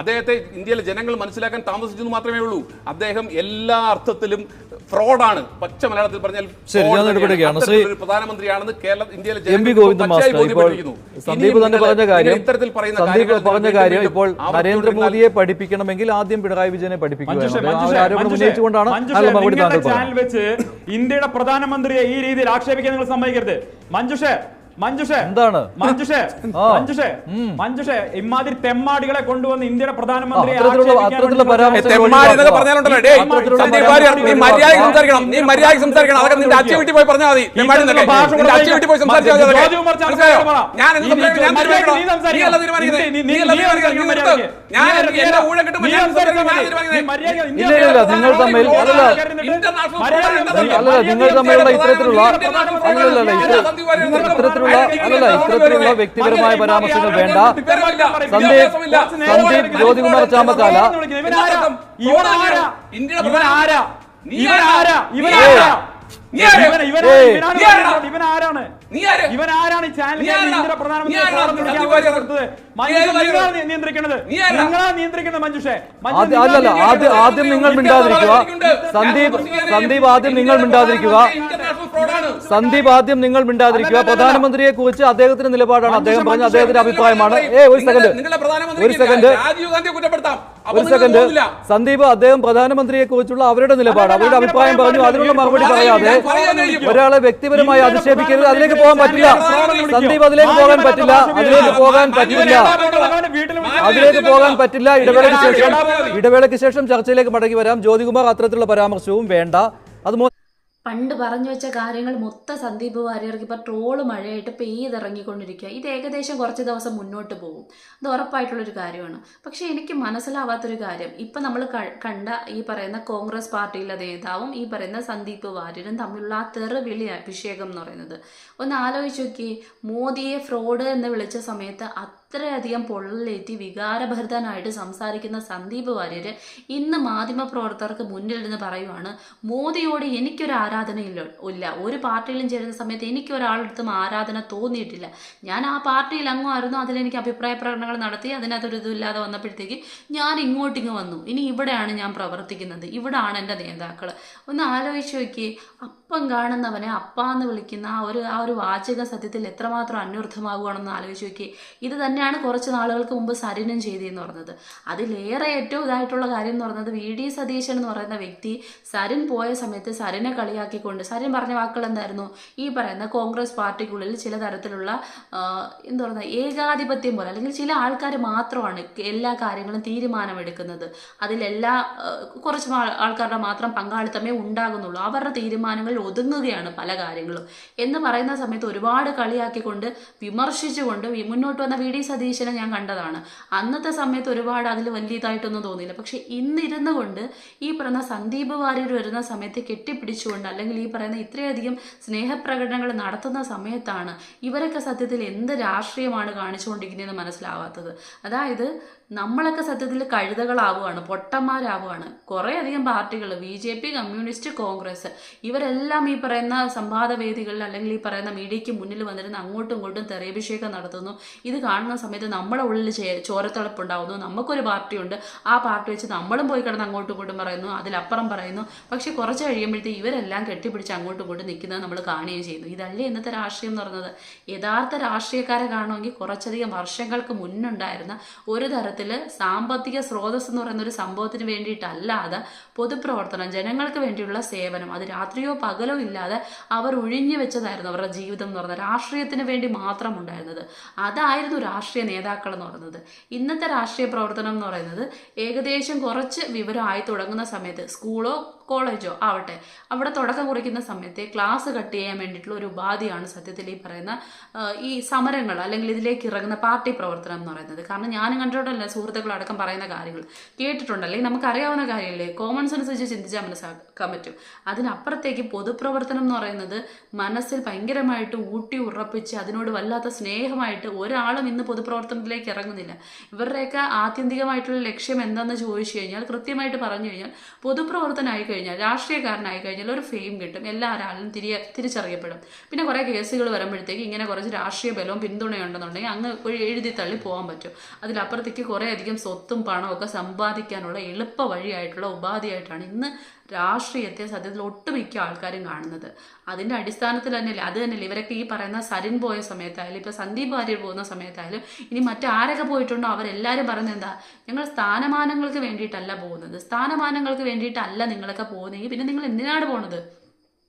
അദ്ദേഹത്തെ ഇന്ത്യയിലെ ജനങ്ങൾ മനസ്സിലാക്കാൻ താമസിച്ചു എന്ന് മാത്രമേ ഉള്ളൂ. അദ്ദേഹം എല്ലാ അർത്ഥത്തിലും ഫ്രോഡാണ് പച്ച മലയാളത്തിൽ പറഞ്ഞാൽ പ്രധാനമന്ത്രിയാണെന്ന് കേരള ഇന്ത്യയിലെ എം ഗോവിന്ദൻ. സന്ദീപ് തന്നെ പറഞ്ഞ കാര്യം ഇത്തരത്തിൽ പറയുന്ന സന്ദീപ് പറഞ്ഞ കാര്യം ഇപ്പോൾ നരേന്ദ്രമോദിയെ പഠിപ്പിക്കണമെങ്കിൽ ആദ്യം പിണറായി വിജയനെ മഞ്ജുഷേ, പഠിപ്പിക്കുക ആ മഞ്ജുഷേ, ഒരു ആരോപണം മഞ്ജുഷേ, ഉന്നയിച്ചുകൊണ്ടാണ് മഞ്ജുഷേ, നല്ല മറുപടി നിങ്ങളുടെ താങ്കൾ ചാനൽ വെച്ച് ഇന്ത്യയുടെ പ്രധാനമന്ത്രിയെ ഈ രീതിയിൽ ആക്ഷേപിക്കാൻ നിങ്ങൾ സമ്മതിക്കരുത്. മഞ്ജുഷേ മഞ്ജുഷേ എന്താണ്? മഞ്ജുഷേ. മഞ്ജുഷേ മഞ്ജുഷേ ഇമാതിരി തെമ്മാടികളെ കൊണ്ടുവന്ന് ഇന്ത്യയുടെ പ്രധാനമന്ത്രി നിങ്ങൾ തമ്മിൽ അല്ലല്ല. നിങ്ങൾ തമ്മിലുള്ള ഇത്തരത്തിലുള്ള അല്ലല്ല ഇത്തരത്തിലുള്ള അല്ലല്ല ഇത്തരത്തിലുള്ള വ്യക്തിപരമായ പരാമർശങ്ങൾ വേണ്ട. സന്ദീപ് സന്ദീപ് ജ്യോതികുമാർ ചാമക്കാല. ഇവനാരാ? ഇവനാരാ? ഇവനാരാ? നീ ഇവനാരാ? നീ ആരാ? ഇവൻ- ഇവനാ- ഏയ്. ഇവനാണ് നീ ആരാ? പറഞ്ഞത്. ഇവനാരാണ് നീ ആര്? ഇവനാരാണ് ഈ ചാനലിൽ നീ ആരാ? ഇന്ത്യയുടെ നീ പ്രധാനമന്ത്രിയെ ആരാ? ഫോറം വിളിക്കാൻ സന്ദീപ് വാര്യർ. കൊടുത്തത്? നീ മഞ്ജുഷ, ആരാ? നിങ്ങളാണ് നീ- നിയന്ത്രിക്കുന്നത് നിങ്ങളാണ് നിയന്ത്രിക്കുന്നത് മഞ്ജുഷേ ആദ്യം അല്ലല്ല ആദ്യം ആദ്യം നിങ്ങൾ മിണ്ടാതിരിക്കുക സന്ദീപ് സന്ദീപ് ആദ്യം നിങ്ങൾ മിണ്ടാതിരിക്കുക സന്ദീപ് ആദ്യം നിങ്ങൾ മിണ്ടാതിരിക്കുക. പ്രധാനമന്ത്രിയെ കുറിച്ച് അദ്ദേഹത്തിന്റെ നിലപാടാണ് അദ്ദേഹം പറഞ്ഞ അദ്ദേഹത്തിന്റെ അഭിപ്രായമാണ് ഏ ഒരു സെക്കൻഡ് നിങ്ങളുടെ പ്രധാനമന്ത്രി ഒരു സെക്കൻഡ് രാജീവ് ഗാന്ധിയെ കുറ്റപ്പെടുത്താം ഒരു സെക്കൻഡ് സന്ദീപ് അദ്ദേഹം പ്രധാനമന്ത്രിയെ കുറിച്ചുള്ള അവരുടെ നിലപാട് അവരുടെ അഭിപ്രായം പറഞ്ഞു. അതിനുള്ള മറുപടി പറയാതെ ഒരാളെ വ്യക്തിപരമായി അധിക്ഷേപിക്കരുത്. അതിലേക്ക് പോകാൻ പറ്റില്ല. സന്ദീപ് അതിലേക്ക് പോകാൻ പറ്റില്ല. അതിലേക്ക് പോകാൻ പറ്റില്ല. അതിലേക്ക് പോകാൻ പറ്റില്ല. ഇടവേളയ്ക്ക് ശേഷം ഇടവേളയ്ക്ക് ശേഷം ചർച്ചയിലേക്ക് മടങ്ങി വരാം. ജ്യോതികുമാർ അത്തരത്തിലുള്ള പരാമർശവും വേണ്ട. അത് പണ്ട് പറഞ്ഞു വെച്ച കാര്യങ്ങൾ മൊത്ത സന്ദീപ് വാര്യർക്ക് ഇപ്പോൾ ട്രോൾ മഴയായിട്ട് പെയ്തിറങ്ങിക്കൊണ്ടിരിക്കുക. ഇത് ഏകദേശം കുറച്ച് ദിവസം മുന്നോട്ട് പോകും. അത് ഉറപ്പായിട്ടുള്ളൊരു കാര്യമാണ്. പക്ഷേ എനിക്ക് മനസ്സിലാവാത്തൊരു കാര്യം. ഇപ്പം നമ്മൾ കണ്ട ഈ പറയുന്ന കോൺഗ്രസ് പാർട്ടിയിലെ നേതാവും ഈ പറയുന്ന സന്ദീപ് വാര്യരും തമ്മിലുള്ള ആ തെറുവിളി അഭിഷേകം എന്ന് പറയുന്നത്. ഒന്ന് ആലോചിച്ച് നോക്കി മോദിയെ ഫ്രോഡ് എന്ന് വിളിച്ച സമയത്ത് അത്രയധികം പൊള്ളലേറ്റി വികാരഭരിതനായിട്ട് സംസാരിക്കുന്ന സന്ദീപ് വാര്യർ ഇന്ന് മാധ്യമപ്രവർത്തകർക്ക് മുന്നിൽ നിന്ന് പറയുവാണ് മോദിയോട് എനിക്കൊരു ആരാധനയില്ല ഇല്ല. ഒരു പാർട്ടിയിലും ചേരുന്ന സമയത്ത് എനിക്ക് ഒരാളടുത്തും ആരാധന തോന്നിയിട്ടില്ല. ഞാൻ ആ പാർട്ടിയിൽ അങ്ങുമായിരുന്നു അതിലെനിക്ക് അഭിപ്രായ പ്രകടനങ്ങൾ നടത്തി അതിനകത്തൊരു ഇതുമില്ലാതെ വന്നപ്പോഴത്തേക്ക് ഞാൻ ഇങ്ങോട്ടിങ്ങ് വന്നു. ഇനി ഇവിടെയാണ് ഞാൻ പ്രവർത്തിക്കുന്നത്. ഇവിടാണ് എന്റെ നേതാക്കൾ ഒന്ന് ആലോചിച്ച് നോക്കിയേ അപ്പം കാണുന്നവനെ അപ്പ എന്ന് വിളിക്കുന്ന ആ ഒരു ആ ഒരു വാചക സത്യത്തിൽ എത്രമാത്രം അന്വർത്ഥമാകുകയാണെന്ന് ആലോചിച്ച് നോക്കിയേ. ഇത് തന്നെയാണ് കുറച്ച് നാളുകൾക്ക് മുമ്പ് സരിനും ചെയ്തതെന്ന് പറഞ്ഞത്. അതിലേറെ ഏറ്റവും ഇതായിട്ടുള്ള കാര്യം എന്ന് പറയുന്നത് വി ഡി സതീശൻ എന്ന് പറയുന്ന വ്യക്തി സരിൻ പോയ സമയത്ത് സരിനെ കളിയാക്കിക്കൊണ്ട് സരിൻ പറഞ്ഞ വാക്കുകൾ എന്തായിരുന്നു? ഈ പറയുന്ന കോൺഗ്രസ് പാർട്ടിക്കുള്ളിൽ ചില തരത്തിലുള്ള എന്താ പറയുക ഏകാധിപത്യം പോലെ അല്ലെങ്കിൽ ചില ആൾക്കാർ മാത്രമാണ് എല്ലാ കാര്യങ്ങളും തീരുമാനമെടുക്കുന്നത്. അതിലെല്ലാ കുറച്ച് ആൾ- ആൾക്കാരുടെ മാത്രം പങ്കാളിത്തമേ ഉണ്ടാകുന്നുള്ളൂ. അവരുടെ തീരുമാനങ്ങളിൽ ഒതുങ്ങുകയാണ് പല കാര്യങ്ങളും. എന്ന് പറയുന്ന സമയത്ത് ഒരുപാട് കളിയാക്കിക്കൊണ്ട് വിമർശിച്ചുകൊണ്ട് മുന്നോട്ട് വന്ന വി ഡി സതീശനെ ഞാൻ കണ്ടതാണ്. അന്നത്തെ സമയത്ത് ഒരുപാട് അതിൽ വലിയതായിട്ടൊന്നും തോന്നിയില്ല. പക്ഷെ ഇന്നിരുന്നു കൊണ്ട് ഈ പറയുന്ന സന്ദീപ് വാര്യർ വരുന്ന സമയത്ത് കെട്ടിപ്പിടിച്ചുകൊണ്ട് അല്ലെങ്കിൽ ഈ പറയുന്ന ഇത്രയധികം സ്നേഹപ്രകടനങ്ങൾ നടത്തുന്ന സമയത്താണ് ഇവരൊക്കെ സത്യത്തിൽ എന്ത് രാഷ്ട്രീയമാണ് കാണിച്ചുകൊണ്ടിരിക്കുന്നതെന്ന് മനസ്സിലാവാത്തത്. അതായത് നമ്മളൊക്കെ സത്യത്തിൽ കഴുതകളാവുകയാണ് പൊട്ടന്മാരാവുകയാണ്. കുറേ അധികം പാർട്ടികൾ B J P communist Congress ഇവരെല്ലാം ഈ പറയുന്ന സംവാദവേദികളിൽ അല്ലെങ്കിൽ ഈ പറയുന്ന മീഡിയയ്ക്ക് മുന്നിൽ വന്നിരുന്ന് അങ്ങോട്ടും ഇങ്ങോട്ടും തെരയഭിഷേകം നടത്തുന്നു. ഇത് കാണുന്ന സമയത്ത് നമ്മുടെ ഉള്ളിൽ ചോരത്തിളപ്പുണ്ടാവുന്നു നമുക്കൊരു പാർട്ടിയുണ്ട്. ആ പാർട്ടി വെച്ച് നമ്മളും പോയി കിടന്ന് അങ്ങോട്ടും ഇങ്ങോട്ടും പറയുന്നു അതിലപ്പുറം പറയുന്നു. പക്ഷെ കുറച്ച് കഴിയുമ്പോഴത്തേക്ക് ഇവരെല്ലാം കെട്ടിപ്പിടിച്ച് അങ്ങോട്ടും ഇങ്ങോട്ടും നിൽക്കുന്നത് നമ്മൾ കാണുകയും ചെയ്യുന്നു. ഇതല്ലേ ഇന്നത്തെ രാഷ്ട്രീയം എന്ന് പറയുന്നത്? യഥാർത്ഥ രാഷ്ട്രീയക്കാരെ കാണുമെങ്കിൽ കുറച്ചധികം വർഷങ്ങൾക്ക് മുന്നുണ്ടായിരുന്ന ഒരു തരത്തിൽ സാമ്പത്തിക സ്രോതസ് എന്ന് പറയുന്ന ഒരു സംഭവത്തിന് വേണ്ടിയിട്ടല്ലാതെ പൊതുപ്രവർത്തനം ജനങ്ങൾക്ക് വേണ്ടിയുള്ള സേവനം അത് രാത്രിയോ പകലോ ഇല്ലാതെ അവർ ഒഴിഞ്ഞു വെച്ചതായിരുന്നു അവരുടെ ജീവിതം എന്ന് പറയുന്നത് രാഷ്ട്രീയത്തിന് വേണ്ടി മാത്രം ഉണ്ടായിരുന്നത്. അതായിരുന്നു രാഷ്ട്രീയ നേതാക്കൾ എന്ന് പറയുന്നത്. ഇന്നത്തെ രാഷ്ട്രീയ പ്രവർത്തനം എന്ന് പറയുന്നത് ഏകദേശം കുറച്ച് വിവരമായി തുടങ്ങുന്ന സമയത്ത് സ്കൂളോ കോളേജോ ആവട്ടെ അവിടെ തുടക്കം കുറിക്കുന്ന സമയത്തെ ക്ലാസ് കട്ട് ചെയ്യാൻ വേണ്ടിയിട്ടുള്ള ഒരു ഉപാധിയാണ് സത്യത്തിൽ ഈ പറയുന്ന ഈ സമരങ്ങൾ അല്ലെങ്കിൽ ഇതിലേക്ക് ഇറങ്ങുന്ന പാർട്ടി പ്രവർത്തനം എന്ന് പറയുന്നത്. കാരണം ഞാനും കണ്ടിട്ടുണ്ടല്ലോ സുഹൃത്തുക്കളടക്കം പറയുന്ന കാര്യങ്ങൾ. കേട്ടിട്ടുണ്ട്. അല്ലെങ്കിൽ നമുക്കറിയാവുന്ന കാര്യമല്ലേ? കോമൺ സെൻസ് വെച്ച് ചിന്തിച്ചാൽ മനസ്സിലാക്കാൻ പറ്റും. അതിനപ്പുറത്തേക്ക് പൊതുപ്രവർത്തനം എന്ന് പറയുന്നത് മനസ്സിൽ ഭയങ്കരമായിട്ട് ഊട്ടി ഉറപ്പിച്ച് അതിനോട് വല്ലാത്ത സ്നേഹമായിട്ട് ഒരാളും ഇന്ന് പൊതുപ്രവർത്തനത്തിലേക്ക് ഇറങ്ങുന്നില്ല. ഇവരുടെയൊക്കെ ആത്യന്തികമായിട്ടുള്ള ലക്ഷ്യം എന്താണെന്ന് ചോദിച്ചു കഴിഞ്ഞാൽ കൃത്യമായിട്ട് പറഞ്ഞു കഴിഞ്ഞാൽ പൊതുപ്രവർത്തനമായി കഴിഞ്ഞാൽ കഴിഞ്ഞാൽ രാഷ്ട്രീയക്കാരനായി കഴിഞ്ഞാൽ ഒരു ഫെയിം കിട്ടും. എല്ലാ ഒരാളും തിരിയ തിരിച്ചറിയപ്പെടും. പിന്നെ കുറേ കേസുകൾ വരുമ്പോഴത്തേക്ക് ഇങ്ങനെ കുറച്ച് രാഷ്ട്രീയ ബലവും പിന്തുണയുണ്ടെന്നുണ്ടെങ്കിൽ അങ്ങ് എഴുതി തള്ളി പോകാൻ പറ്റും. അതിലപ്പുറത്തേക്ക് കുറേ അധികം സ്വത്തും പണവും ഒക്കെ സമ്പാദിക്കാനുള്ള എളുപ്പ വഴിയായിട്ടുള്ള ഉപാധിയായിട്ടാണ് ഇന്ന് രാഷ്ട്രീയത്തെ സത്യത്തിൽ ഒട്ടുമിക്ക ആൾക്കാരും കാണുന്നത്. അതിന്റെ അടിസ്ഥാനത്തിൽ തന്നെയല്ലേ? അത് തന്നെയല്ലേ? ഇവരൊക്കെ ഈ പറയുന്ന സരിൻ പോയ സമയത്തായാലും ഇപ്പോൾ സന്ദീപ് വാര്യർ പോകുന്ന സമയത്തായാലും ഇനി മറ്റാരൊക്കെ പോയിട്ടുണ്ടോ? അവരെല്ലാവരും പറയുന്നത് എന്താ? ഞങ്ങൾ സ്ഥാനമാനങ്ങൾക്ക് വേണ്ടിയിട്ടല്ല പോകുന്നത്. സ്ഥാനമാനങ്ങൾക്ക് വേണ്ടിയിട്ടല്ല നിങ്ങളൊക്കെ പോകുന്നെങ്കിൽ പിന്നെ നിങ്ങൾ എന്തിനാണ് പോകുന്നത്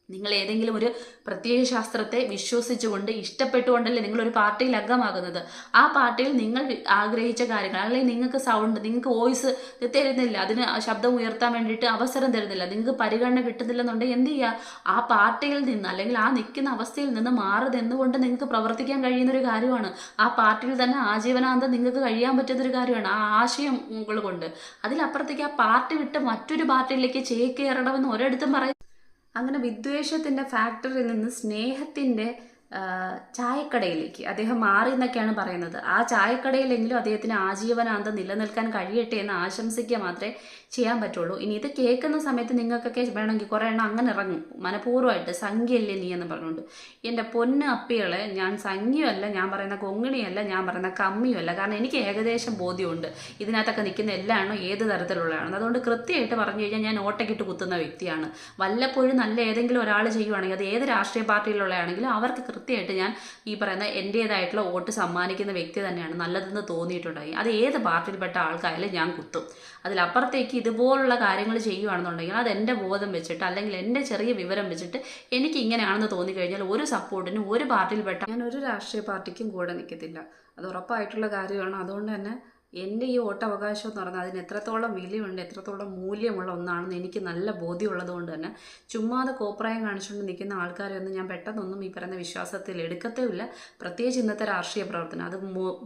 നിങ്ങൾ ഏതെങ്കിലും ഒരു പ്രത്യയശാസ്ത്രത്തെ വിശ്വസിച്ചുകൊണ്ട് ഇഷ്ടപ്പെട്ടുകൊണ്ടല്ലേ നിങ്ങൾ ഒരു പാർട്ടിയിൽ അംഗമാകുന്നത്. ആ പാർട്ടിയിൽ നിങ്ങൾ ആഗ്രഹിച്ച കാര്യങ്ങൾ അല്ലെങ്കിൽ നിങ്ങൾക്ക് സൗണ്ട് നിങ്ങൾക്ക് വോയിസ് തരുന്നില്ല അതിന് ശബ്ദം ഉയർത്താൻ വേണ്ടിയിട്ട് അവസരം തരുന്നില്ല നിങ്ങൾക്ക് പരിഗണന കിട്ടുന്നില്ലെന്നുണ്ടെങ്കിൽ എന്ത് ചെയ്യുക ആ പാർട്ടിയിൽ നിന്ന് അല്ലെങ്കിൽ ആ നിൽക്കുന്ന അവസ്ഥയിൽ നിന്ന് മാറി നിന്നുകൊണ്ട് നിങ്ങൾക്ക് പ്രവർത്തിക്കാൻ കഴിയുന്ന ഒരു കാര്യമാണ്? ആ പാർട്ടിയിൽ തന്നെ ആജീവനാന്തം നിങ്ങൾക്ക് കഴിയാൻ പറ്റുന്ന ഒരു കാര്യമാണ് ആ ആശയങ്ങൾ കൊണ്ട്. അതിലപ്പുറത്തേക്ക് ആ പാർട്ടി വിട്ട് മറ്റൊരു പാർട്ടിയിലേക്ക് ചേക്കേറണമെന്ന് ഒരിടത്തും പറയും അങ്ങനെ വിദ്വേഷത്തിന്റെ ഫാക്ടറിൽ നിന്ന് സ്നേഹത്തിന്റെ ചായക്കടയിലേക്ക്. അദ്ദേഹം മാറി എന്നൊക്കെയാണ് പറയുന്നത്. ആ ചായക്കടയിലെങ്കിലും അദ്ദേഹത്തിന് ആജീവനാന്ത നിലനിൽക്കാൻ കഴിയട്ടെ എന്ന് ആശംസിക്കുക മാത്രമേ ചെയ്യാൻ പറ്റുള്ളൂ. ഇനി ഇത് കേൾക്കുന്ന സമയത്ത് നിങ്ങൾക്കൊക്കെ വേണമെങ്കിൽ കുറേ എണ്ണം അങ്ങനെ ഇറങ്ങും. മനഃപൂർവമായിട്ട് സംഖ്യയല്ലേ നീ എന്ന് പറഞ്ഞുകൊണ്ട്. എന്റെ പൊന്ന് അപ്പികളെ ഞാൻ സംഖ്യയല്ല ഞാൻ പറയുന്ന കൊങ്ങിണിയല്ല ഞാൻ പറയുന്ന കമ്മിയുമല്ല. കാരണം എനിക്ക് ഏകദേശം ബോധ്യമുണ്ട്. ഇതിനകത്തൊക്കെ നിൽക്കുന്ന എല്ലാണോ ഏത് തരത്തിലുള്ളതാണെന്ന്. അതുകൊണ്ട് കൃത്യമായിട്ട് പറഞ്ഞു കഴിഞ്ഞാൽ ഞാൻ ഓട്ടക്കിട്ട് കുത്തുന്ന വ്യക്തിയാണ്. വല്ലപ്പോഴും നല്ല ഏതെങ്കിലും ഒരാൾ ചെയ്യുവാണെങ്കിൽ അത് ഏത് രാഷ്ട്രീയ പാർട്ടിയിലുള്ളതാണെങ്കിലും അവർക്ക് കൃത്യമായിട്ട് ഞാൻ ഈ പറയുന്ന എന്റേതായിട്ടുള്ള വോട്ട് സമ്മാനിക്കുന്ന വ്യക്തി തന്നെയാണ്. നല്ലതെന്ന് തോന്നിയിട്ടുണ്ടായി അത് ഏത് പാർട്ടിയിൽപ്പെട്ട ആൾക്കായാലും ഞാൻ കുത്തും. അതിലപ്പുറത്തേക്ക് ഇതുപോലുള്ള കാര്യങ്ങൾ ചെയ്യുകയാണെന്നുണ്ടെങ്കിൽ അത് എന്റെ ബോധം വെച്ചിട്ട് അല്ലെങ്കിൽ എന്റെ ചെറിയ വിവരം വെച്ചിട്ട് എനിക്ക് ഇങ്ങനെയാണെന്ന് തോന്നിക്കഴിഞ്ഞാൽ ഒരു സപ്പോർട്ടിനും ഒരു പാർട്ടിയിൽപ്പെട്ട ഞാൻ ഒരു രാഷ്ട്രീയ പാർട്ടിക്കും കൂടെ നിൽക്കത്തില്ല അത് ഉറപ്പായിട്ടുള്ള കാര്യമാണ്. അതുകൊണ്ട് തന്നെ എന്റെ ഈ ഓട്ടവകാശം എന്ന് പറഞ്ഞാൽ അതിന് എത്രത്തോളം വിലയുണ്ട് എത്രത്തോളം മൂല്യമുള്ള ഒന്നാണെന്ന് എനിക്ക് നല്ല ബോധ്യമുള്ളത് കൊണ്ട് തന്നെ ചുമ്മാതെ കോപ്രായം കാണിച്ചുകൊണ്ട് നിൽക്കുന്ന ആൾക്കാരെ ഒന്നും ഞാൻ പെട്ടെന്നൊന്നും ഈ പറയുന്ന വിശ്വാസത്തിൽ എടുക്കത്തേയില്ല പ്രത്യേകിച്ച് ഇന്നത്തെ രാഷ്ട്രീയ പ്രവർത്തനം. അത്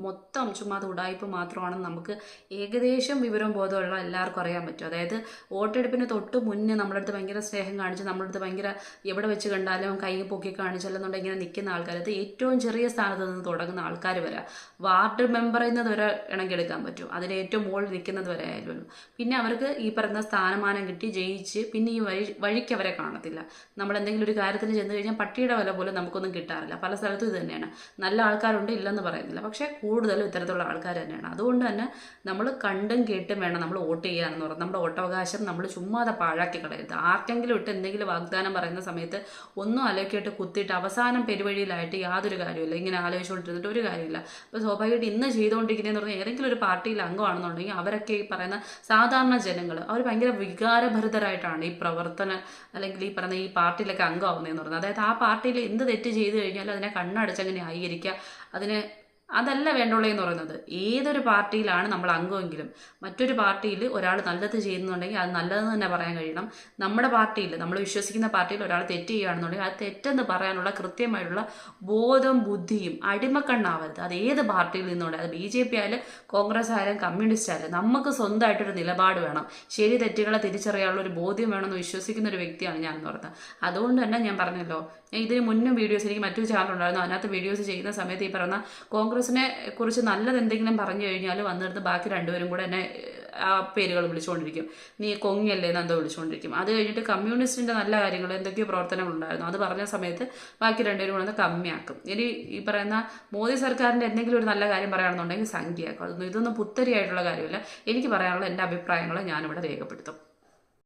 മൊത്തം ചുമ്മാതെ ഉടായ്പ മാത്രമാണെന്ന് നമുക്ക് ഏകദേശം വിവരം ബോധമുള്ള എല്ലാവർക്കും അറിയാൻ പറ്റും. അതായത് വോട്ടെടുപ്പിന് തൊട്ട് മുന്നേ നമ്മുടെ അടുത്ത് ഭയങ്കര സ്നേഹം കാണിച്ച് നമ്മുടെ അടുത്ത് ഭയങ്കര എവിടെ വെച്ച് കണ്ടാലും കൈ പൊക്കി കാണിച്ചല്ലെന്നുണ്ടെങ്കിൽ ഇങ്ങനെ നിൽക്കുന്ന ആൾക്കാർ. അത് ഏറ്റവും ചെറിയ സ്ഥാനത്ത് നിന്ന് തുടങ്ങുന്ന ആൾക്കാർ വരെ. വാർഡ് മെമ്പറിൽ നിന്ന് വരെ വേണമെങ്കിൽ എടുക്കാൻ പറ്റും. അതിൽ ഏറ്റവും മുകളിൽ നിൽക്കുന്നത് വരെ ആയാലും. പിന്നെ അവർക്ക് ഈ പറയുന്ന സ്ഥാനമാനം കിട്ടി ജയിച്ച് പിന്നെ ഈ വഴി വഴിക്ക് അവരെ കാണത്തില്ല. നമ്മൾ എന്തെങ്കിലും ഒരു കാര്യത്തിന് ചെന്ന് കഴിഞ്ഞാൽ പട്ടിയുടെ വില പോലും നമുക്കൊന്നും കിട്ടാറില്ല. പല സ്ഥലത്തും ഇത് തന്നെയാണ്. നല്ല ആൾക്കാരുണ്ട് ഇല്ലെന്ന് പറയുന്നില്ല. പക്ഷേ കൂടുതലും ഇത്തരത്തിലുള്ള ആൾക്കാർ തന്നെയാണ്. അതുകൊണ്ട് തന്നെ നമ്മൾ കണ്ടും കേട്ടും വേണം നമ്മൾ വോട്ട് ചെയ്യാനെന്ന് പറഞ്ഞാൽ നമ്മുടെ വോട്ടവകാശം നമ്മൾ ചുമ്മാതെ പാഴാക്കി കളയരുത്. ആർക്കെങ്കിലും ഇട്ട് എന്തെങ്കിലും വാഗ്ദാനം പറയുന്ന സമയത്ത് ഒന്നും അലോക്കിയിട്ട് കുത്തിയിട്ട് അവസാനം പെരുവഴിയിലായിട്ട് യാതൊരു കാര്യമില്ല ഇങ്ങനെ ആലോചിച്ചുകൊണ്ടിരുന്നിട്ട് ഒരു കാര്യമില്ല അപ്പോൾ സ്വാഭാവികമായിട്ട് ഇന്ന് ചെയ്തുകൊണ്ടിരിക്കുന്നതെന്ന് പറഞ്ഞാൽ ഏതെങ്കിലും ഒരു പാർട്ടിയിൽ അംഗമാണെന്നുണ്ടെങ്കിൽ അവരൊക്കെ ഈ പറയുന്ന സാധാരണ ജനങ്ങൾ അവർ ഭയങ്കര വികാരഭരിതരായിട്ടാണ് ഈ പ്രവർത്തന അല്ലെങ്കിൽ ഈ പറയുന്ന ഈ പാർട്ടിയിലൊക്കെ അംഗമാവുന്നതെന്ന് പറയുന്നത്. അതായത് ആ പാർട്ടിയിൽ എന്ത് തെറ്റ് ചെയ്തു കഴിഞ്ഞാലും അതിനെ കണ്ണടച്ചങ്ങനെ ആയിരിക്കുക അതിനെ അതല്ല വേണ്ടുള്ളൂ എന്ന് പറയുന്നത്. ഏതൊരു പാർട്ടിയിലാണ് നമ്മൾ അംഗമെങ്കിലും മറ്റൊരു പാർട്ടിയിൽ ഒരാൾ നല്ലത് ചെയ്യുന്നുണ്ടെങ്കിൽ അത് നല്ലതെന്ന് തന്നെ പറയാൻ കഴിയണം. നമ്മുടെ പാർട്ടിയിൽ നമ്മൾ വിശ്വസിക്കുന്ന പാർട്ടിയിൽ ഒരാൾ തെറ്റ് ചെയ്യുകയാണെന്നുണ്ടെങ്കിൽ അത് തെറ്റെന്ന് പറയാനുള്ള കൃത്യമായിട്ടുള്ള ബോധം ബുദ്ധിയും അടിമക്കണ്ണാവരുത്. അത് ഏത് പാർട്ടിയിൽ നിന്നുകൊണ്ട് അത് ബി ജെ പി ആയാലും കോൺഗ്രസ് ആയാലും കമ്മ്യൂണിസ്റ്റ് ആയാലും നമുക്ക് സ്വന്തമായിട്ടൊരു നിലപാട് വേണം. ശരി തെറ്റുകളെ തിരിച്ചറിയാനുള്ള ഒരു ബോധ്യം വേണമെന്ന് വിശ്വസിക്കുന്ന ഒരു വ്യക്തിയാണ് ഞാൻ എന്ന് പറയുന്നത്. അതുകൊണ്ട് തന്നെ ഞാൻ പറഞ്ഞല്ലോ ഞാൻ ഇതിന് മുന്നും വീഡിയോസ് എനിക്ക് മറ്റൊരു ചാനൽ ഉണ്ടായിരുന്നു. അതിനകത്ത് വീഡിയോസ് ചെയ്യുന്ന സമയത്ത് ഈ പറയുന്ന കോൺഗ്രസിനെ കുറിച്ച് നല്ലത് എന്തെങ്കിലും പറഞ്ഞു കഴിഞ്ഞാൽ വന്നിടത്ത് ബാക്കി രണ്ടുപേരും കൂടെ എന്നെ ആ പേരുകൾ വിളിച്ചുകൊണ്ടിരിക്കും നീ കൊങ്ങിയല്ലേ എന്ന് എന്തോ വിളിച്ചുകൊണ്ടിരിക്കും അത് കഴിഞ്ഞിട്ട് കമ്മ്യൂണിസ്റ്റിന്റെ നല്ല കാര്യങ്ങൾ എന്തൊക്കെയോ പ്രവർത്തനങ്ങളുണ്ടായിരുന്നു. അത് പറഞ്ഞ സമയത്ത് ബാക്കി രണ്ടുപേരും കൂടെ ഒന്ന് കമ്മിയാക്കും. ഇനി ഈ പറയുന്ന മോദി സർക്കാരിന്റെ എന്തെങ്കിലും ഒരു നല്ല കാര്യം പറയുകയാണെന്നുണ്ടെങ്കിൽ സംഖ്യയാക്കും. അതൊന്നും ഇതൊന്നും പുത്തരിയായിട്ടുള്ള കാര്യമില്ല. എനിക്ക് പറയാനുള്ള എന്റെ അഭിപ്രായങ്ങൾ ഞാനിവിടെ രേഖപ്പെടുത്തും.